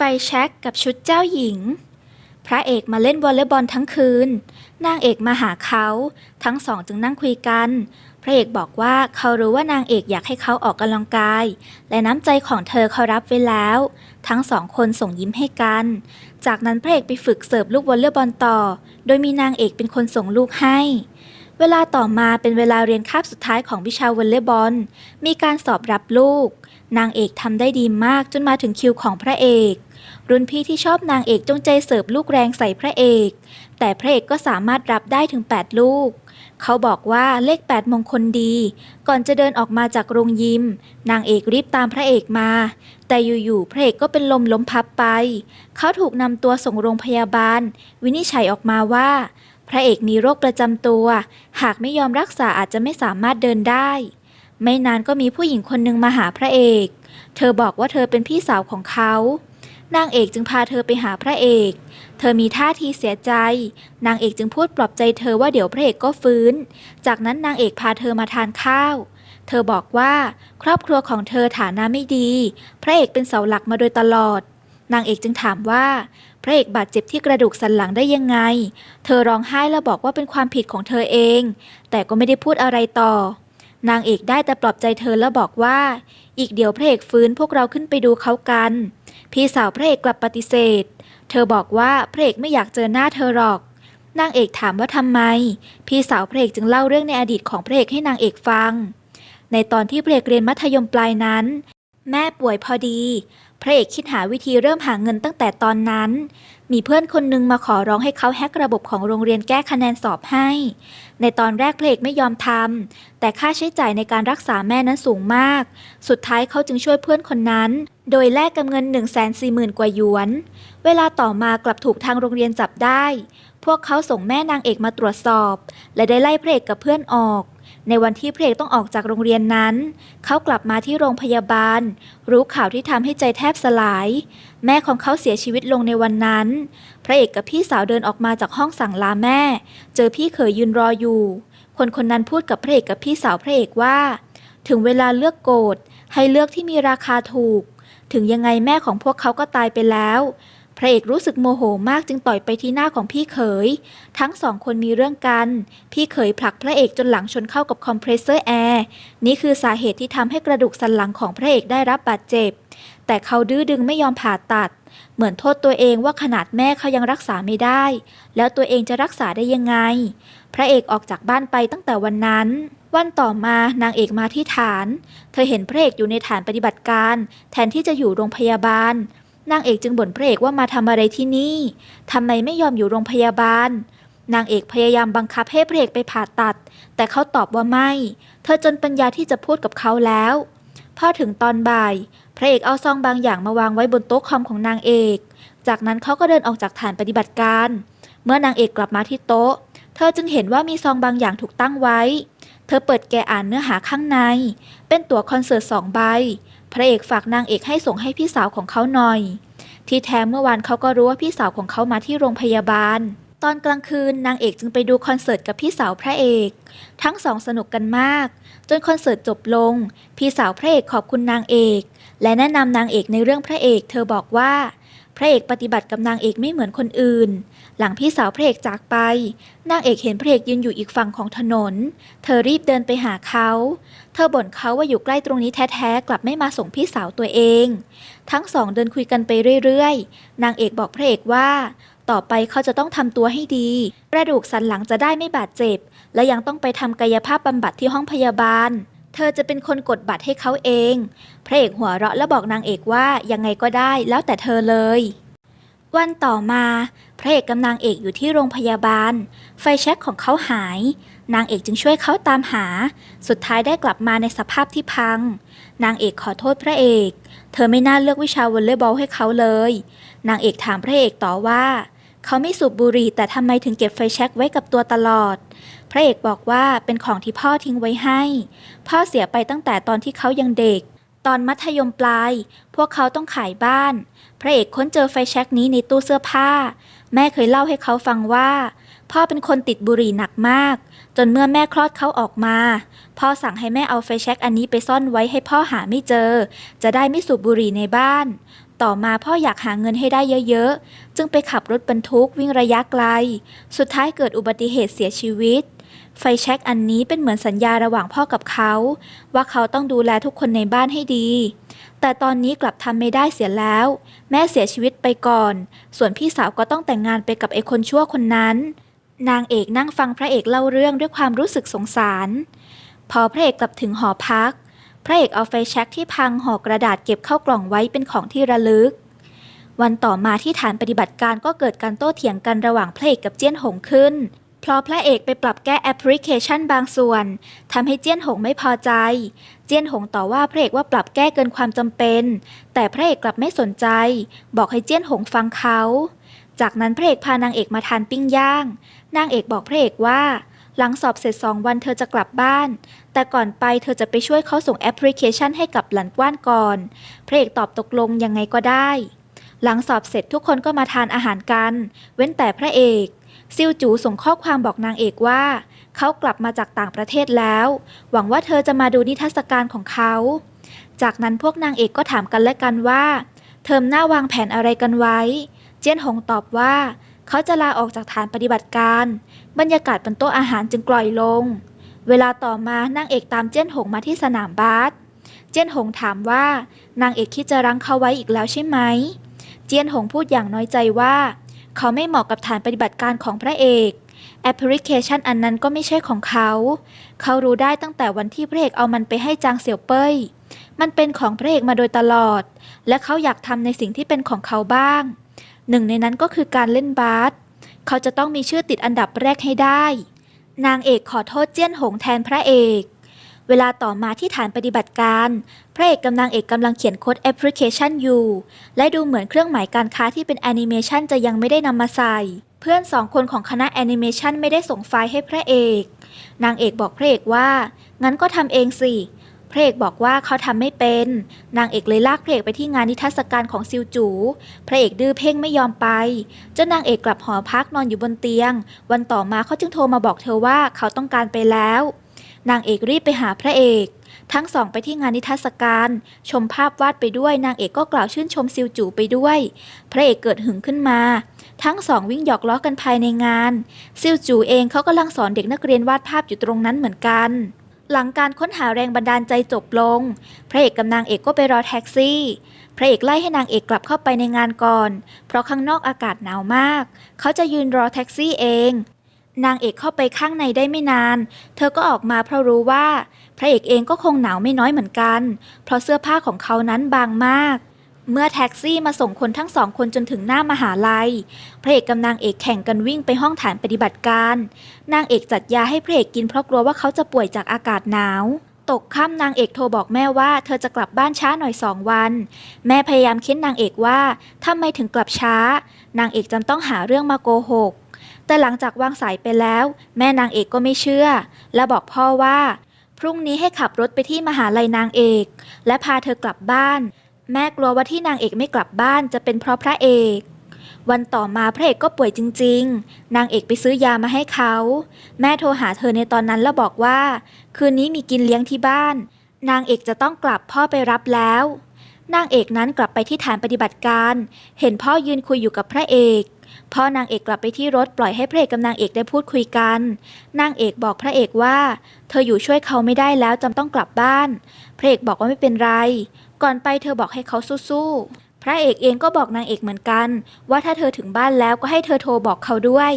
ไฟแช็กกับชุดเจ้าหญิง พระเอกมาเล่นวอลเลย์บอลทั้งคืน นางเอกมาหาเขา ทั้งสองจึงนั่งคุยกัน พระเอกบอกว่าเขารู้ว่านางเอกอยากให้เขาออกกำลังกาย และน้ำใจของเธอเขารับไว้แล้ว ทั้งสองคนส่งยิ้มให้กัน จากนั้นพระเอกไปฝึกเสิร์ฟลูกวอลเลย์บอลต่อ โดยมีนางเอกเป็นคนส่งลูกให้เวลาต่อมาเป็นเวลาเรียนคาบสุดท้ายของวิชาวอลเลย์บอล มีการสอบรับลูก นางเอกทำได้ดีมากจนมาถึงคิวของพระเอก รุ่นพี่ที่ชอบนางเอกจงใจเสิร์ฟลูกแรงใส่พระเอก แต่พระเอกก็สามารถรับได้ถึง 8 ลูก เขาบอกว่าเลข 8 มงคลดี ก่อนจะเดินออกมาจากโรงยิม นางเอกรีบตามพระเอกมา แต่อยู่ๆพระเอกก็เป็นลมล้มพับไป เขาถูกนำตัวส่งโรงพยาบาล วินิจฉัยออกมาว่า พระเอกมีโรคประจำตัว หากไม่ยอมรักษาอาจจะไม่สามารถเดินได้ ไม่นานก็มีผู้หญิงคนหนึ่งมาหาพระเอก เธอบอกว่าเธอเป็นพี่สาวของเขา นางเอกจึงพาเธอไปหาพระเอก เธอมีท่าทีเสียใจ นางเอกจึงพูดปลอบใจเธอว่าเดี๋ยวพระเอกก็ฟื้น จากนั้นนางเอกพาเธอมาทานข้าว เธอบอกว่าครอบครัวของเธอฐานะไม่ดี พระเอกเป็นเสาหลักมาโดยตลอด นางเอกจึงถามว่า พระเอกบาดเจ็บที่กระดูกสันหลังได้ยังไง เธอร้องไห้และบอกว่าเป็นความผิดของเธอเอง แต่ก็ไม่ได้พูดอะไรต่อ นางเอกได้แต่ปลอบใจเธอแล้วบอกว่า อีกเดี๋ยวพระเอกฟื้นพวกเราขึ้นไปดูเขากัน พี่สาวพระเอกกลับปฏิเสธ เธอบอกว่าพระเอกไม่อยากเจอหน้าเธอหรอก นางเอกถามว่าทำไม พี่สาวพระเอกจึงเล่าเรื่องในอดีตของพระเอกให้นางเอกฟัง ในตอนที่พระเอกเรียนมัธยมปลายนั้น แม่ป่วยพอดี พระเอกคิดหาวิธีเริ่มหาเงินตั้งแต่ตอนนั้น มีเพื่อนคนหนึงมาขอร้องให้เขาแฮกระบบของโรงเรียนแก้คะแนนสอบให้ ในตอนแรกพระเอกไม่ยอมทำ แต่ค่าใช้จ่ายในการรักษาแม่นั้นสูงมาก สุดท้ายเขาจึงช่วยเพื่อนคนนั้น โดยแลกกับเงิน 1 4 0 0 0 0 กว่าหยวน เวลาต่อมากลับถูกทางโรงเรียนจับได้ พวกเขาส่งแม่นางเอกมาตรวจสอบ และได้ไล่พระเอกกับเพื่อนออก ในวันที่พระเอกต้องออกจากโรงเรียนนั้น เขากลับมาที่โรงพยาบาล รู้ข่าวที่ทำให้ใจแทบสลาย แม่ของเขาเสียชีวิตลงในวันนั้น พระเอกกับพี่สาวเดินออกมาจากห้องสั่งลาแม่ เจอพี่เขยยืนรออยู่ คนคนนั้นพูดกับพระเอกกับพี่สาวพระเอกว่า ถึงเวลาเลือกโกรธให้เลือกที่มีราคาถูก ถึงยังไงแม่ของพวกเขาก็ตายไปแล้ว พระเอกรู้สึกโมโหมากจึงต่อยไปที่หน้าของพี่เขย ทั้งสองคนมีเรื่องกัน พี่เขยผลักพระเอกจนหลังชนเข้ากับคอมเพรสเซอร์แอร์ นี่คือสาเหตุที่ทำให้กระดูกสันหลังของพระเอกได้รับบาดเจ็บ แต่เขาดื้อดึงไม่ยอมผ่าตัด เหมือนโทษตัวเองว่าขนาดแม่เขายังรักษาไม่ได้ แล้วตัวเองจะรักษาได้ยังไง พระเอกออกจากบ้านไปตั้งแต่วันนั้นวันต่อมานางเอกมาที่ฐาน เธอเห็นพระเอกอยู่ในฐานปฏิบัติการ แทนที่จะอยู่โรงพยาบาล นางเอกจึงบ่นพระเอกว่ามาทำอะไรที่นี่ทำไมไม่ยอมอยู่โรงพยาบาล นางเอกพยายามบังคับให้พระเอกไปผ่าตัด แต่เขาตอบว่าไม่ เธอจนปัญญาที่จะพูดกับเขาแล้วพอถึงตอนบ่าย พระเอกเอาซองบางอย่างมาวางไว้บนโต๊ะคอมของนางเอก จากนั้นเขาก็เดินออกจากฐานปฏิบัติการ เมื่อนางเอกกลับมาที่โต๊ะ เธอจึงเห็นว่ามีซองบางอย่างถูกตั้งไว้ เธอเปิดแกะอ่านเนื้อหาข้างใน เป็นตั๋วคอนเสิร์ตสองใบ พระเอกฝากนางเอกให้ส่งให้พี่สาวของเขาหน่อย ที่แท้เมื่อวานเขาก็รู้ว่าพี่สาวของเขามาที่โรงพยาบาล ตอนกลางคืนนางเอกจึงไปดูคอนเสิร์ตกับพี่สาวพระเอก ทั้งสองสนุกกันมาก จนคอนเสิร์ตจบลง พี่สาวพระเอกขอบคุณนางเอก และแนะนำนางเอกในเรื่องพระเอก เธอบอกว่า พระเอกปฏิบัติกับนางเอกไม่เหมือนคนอื่น หลังพี่สาวพระเอกจากไป นางเอกเห็นพระเอกยืนอยู่อีกฝั่งของถนน เธอรีบเดินไปหาเขา เธอบ่นเขาว่าอยู่ใกล้ตรงนี้แท้ๆ กลับไม่มาส่งพี่สาวตัวเอง ทั้งสองเดินคุยกันไปเรื่อยๆ นางเอกบอกพระเอกว่า ต่อไปเขาจะต้องทำตัวให้ดี กระดูกสันหลังจะได้ไม่บาดเจ็บ และยังต้องไปทำกายภาพบำบัดที่ห้องพยาบาล เธอจะเป็นคนกดบัตรให้เขาเอง พระเอกหัวเราะและบอกนางเอกว่ายังไงก็ได้แล้วแต่เธอเลย วันต่อมา พระเอกกับนางเอกอยู่ที่โรงพยาบาล ไฟแช็กของเขาหาย นางเอกจึงช่วยเขาตามหา สุดท้ายได้กลับมาในสภาพที่พัง นางเอกขอโทษพระเอก เธอไม่น่าเลือกวิชาวอลเลย์บอลให้เขาเลย นางเอกถามพระเอกต่อว่า เขาไม่สูบบุหรี่แต่ทำไมถึงเก็บไฟแช็กไว้กับตัวตลอด พระเอกบอกว่าเป็นของที่พ่อทิ้งไว้ให้ พ่อเสียไปตั้งแต่ตอนที่เขายังเด็ก ตอนมัธยมปลาย พวกเขาต้องขายบ้าน พระเอกค้นเจอไฟแช็กนี้ในตู้เสื้อผ้า แม่เคยเล่าให้เขาฟังว่า พ่อเป็นคนติดบุหรี่หนักมาก จนเมื่อแม่คลอดเขาออกมา พ่อสั่งให้แม่เอาไฟแช็กอันนี้ไปซ่อนไว้ให้พ่อหาไม่เจอ จะได้ไม่สูบบุหรี่ในบ้าน ต่อมาพ่ออยากหาเงินให้ได้เยอะๆ จึงไปขับรถบรรทุกวิ่งระยะไกล สุดท้ายเกิดอุบัติเหตุเสียชีวิต ไฟแช็กอันนี้เป็นเหมือนสัญญาระหว่างพ่อกับเขา ว่าเขาต้องดูแลทุกคนในบ้านให้ดี แต่ตอนนี้กลับทำไม่ได้เสียแล้ว แม่เสียชีวิตไปก่อน ส่วนพี่สาวก็ต้องแต่งงานไปกับไอ้คนชั่วคนนั้น นางเอกนั่งฟังพระเอกเล่าเรื่องด้วยความรู้สึกสงสาร พอพระเอกกลับถึงหอพัก ระเอกเอาไฟแช็กที่พังห่อกระดาษเก็บเข้ากล่องไว้เป็นของที่ระลึก วันต่อมาที่ฐานปฏิบัติการก็เกิดการโต้เถียงกันระหว่างพระเอกกับเจี้ยนหงขึ้น เพราะพระเอกไปปรับแก้แอปพลิเคชันบางส่วนทำให้เจี้ยนหงไม่พอใจ เจี้ยนหงต่อว่าพระเอกว่าปรับแก้เกินความจำเป็น แต่พระเอกกลับไม่สนใจ บอกให้เจี้ยนหงฟังเขา จากนั้นพระเอกพานางเอกมาทานปิ้งย่าง นางเอกบอกพระเอกว่า หลังสอบเสร็จสองวันเธอจะกลับบ้าน แต่ก่อนไปเธอจะไปช่วยเขาส่งแอปพลิเคชันให้กับหลันกว้านก่อน พระเอกตอบตกลงยังไงก็ได้ หลังสอบเสร็จทุกคนก็มาทานอาหารกัน เว้นแต่พระเอก ซิวจูส่งข้อความบอกนางเอกว่า เขากลับมาจากต่างประเทศแล้ว หวังว่าเธอจะมาดูนิทรรศการของเขา จากนั้นพวกนางเอกก็ถามกันและกันว่า เทอมหน้าวางแผนอะไรกันไว้ เจียนหงตอบว่า เขาจะลาออกจากฐานปฏิบัติการ บรรยากาศบนโต๊ะอาหารจึงกล่อยลง เวลาต่อมานางเอกตามเจี้ยนหงมาที่สนามบาสเจี้ยนหงถามว่านางเอกคิดจะรั้งเขาไว้อีกแล้วใช่ไหม เจี้ยนหงพูดอย่างน้อยใจว่า เขาไม่เหมาะกับฐานปฏิบัติการของพระเอกแอปพลิเคชันอันนั้นก็ไม่ใช่ของเขา เขารู้ได้ตั้งแต่วันที่พระเอกเอามันไปให้จางเสี่ยวเป้ย มันเป็นของพระเอกมาโดยตลอด และเขาอยากทำในสิ่งที่เป็นของเขาบ้าง หนึ่งในนั้นก็คือการเล่นบาสเขาจะต้องมีชื่อติดอันดับแรกให้ได้ นางเอกขอโทษเจี้ยนหงแทนพระเอก เวลาต่อมาที่ฐานปฏิบัติการ พระเอกกับนางเอกกำลังเขียนโค้ดแอปพลิเคชันอยู่ และดูเหมือนเครื่องหมายการค้าที่เป็นแอนิเมชันจะยังไม่ได้นำมาใส่ เพื่อนสองคนของคณะแอนิเมชันไม่ได้ส่งไฟล์ให้พระเอก นางเอกบอกพระเอกว่า งั้นก็ทำเองสิ พระเอกบอกว่าเขาทำไม่เป็น นางเอกเลยลากพระเอกไปที่งานนิทรรศการของซิวจู พระเอกดื้อเพ่งไม่ยอมไปจนนางเอกกลับหอพักนอนอยู่บนเตียง วันต่อมาเขาจึงโทรมาบอกเธอว่าเขาต้องการไปแล้ว นางเอกรีบไปหาพระเอก ทั้งสองไปที่งานนิทรรศการ ชมภาพวาดไปด้วย นางเอกก็กล่าวชื่นชมซิวจูไปด้วย พระเอกเกิดหึงขึ้นมา ทั้งสองวิ่งหยอกล้อกันภายในงาน ซิวจูเองเขากำลังสอนเด็กนักเรียนวาดภาพอยู่ตรงนั้นเหมือนกัน หลังการค้นหาแรงบันดาลใจจบลง พระเอกกับนางเอกก็ไปรอแท็กซี่ พระเอกไล่ให้นางเอกกลับเข้าไปในงานก่อน เพราะข้างนอกอากาศหนาวมาก เขาจะยืนรอแท็กซี่เอง นางเอกเข้าไปข้างในได้ไม่นาน เธอก็ออกมาเพราะรู้ว่า พระเอกเองก็คงหนาวไม่น้อยเหมือนกัน เพราะเสื้อผ้าของเขานั้นบางมาก เมื่อแท็กซี่มาส่งคนทั้งสองคนจนถึงหน้ามหาลัย พระเอกกับนางเอกแข่งกันวิ่งไปห้องฐานปฏิบัติการ นางเอกจัดยาให้พระเอกกินเพราะกลัวว่าเขาจะป่วยจากอากาศหนาว ตกค่ำนางเอกโทรบอกแม่ว่าเธอจะกลับบ้านช้าหน่อยสองวัน แม่พยายามเค้นนางเอกว่าทำไมถึงกลับช้า นางเอกจำต้องหาเรื่องมาโกหก แต่หลังจากวางสายไปแล้ว แม่นางเอกก็ไม่เชื่อ และบอกพ่อว่า พรุ่งนี้ให้ขับรถไปที่มหาลัยนางเอก และพาเธอกลับบ้าน แม่กลัวว่าที่นางเอกไม่กลับบ้านจะเป็นเพราะพระเอก วันต่อมาพระเอกก็ป่วยจริง ๆ นางเอกไปซื้อยามาให้เขา แม่โทรหาเธอในตอนนั้นแล้วบอกว่า คืนนี้มีกินเลี้ยงที่บ้าน นางเอกจะต้องกลับพ่อไปรับแล้ว นางเอกนั้นกลับไปที่ฐานปฏิบัติการ เห็นพ่อยืนคุยอยู่กับพระเอกพ่อนางเอกกลับไปที่รถปล่อยให้พระเอกกับนางเอกได้พูดคุยกัน นางเอกบอกพระเอกว่า เธออยู่ช่วยเขาไม่ได้แล้วจำต้องกลับบ้าน พระเอกบอกว่าไม่เป็นไร ก่อนไปเธอบอกให้เขาสู้ๆ พระเอกเองก็บอกนางเอกเหมือนกัน ว่าถ้าเธอถึงบ้านแล้วก็ให้เธอโทรบอกเขาด้วย